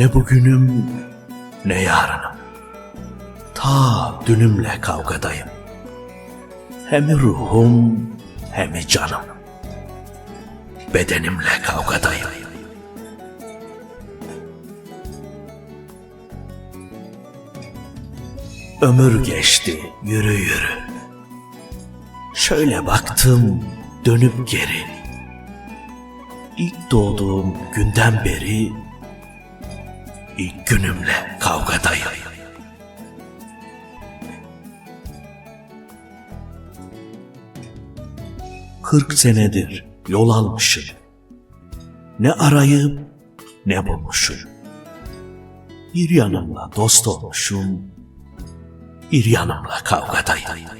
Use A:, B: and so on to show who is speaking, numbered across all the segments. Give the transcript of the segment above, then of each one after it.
A: Ne bugünüm ne yarınım. Ta dünümle kavgadayım. Hem ruhum hem canım. Bedenimle kavgadayım. Ömür geçti yürü yürü. Şöyle baktım dönüp geri. İlk doğduğum günden beri ilk günümle kavgadayım. Kırk senedir yol almışım. Ne arayıp ne bulmuşum. Bir yanımla dost olmuşum, bir yanımla kavgadayım.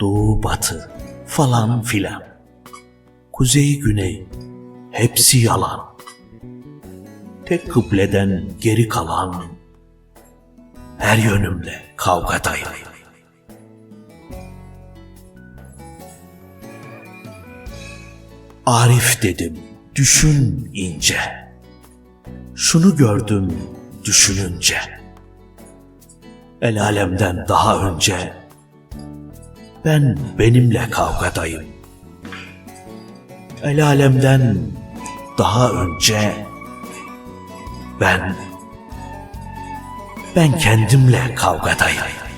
A: Doğu batı falan filan. Kuzey güney hepsi yalan. Tek kıbleden geri kalan her yönümle kavgadayım. Arif dedim, düşün ince. Şunu gördüm düşününce. El alemden daha önce ben benimle kavgadayım. El alemden daha önce ben ben kendimle kavgadayım.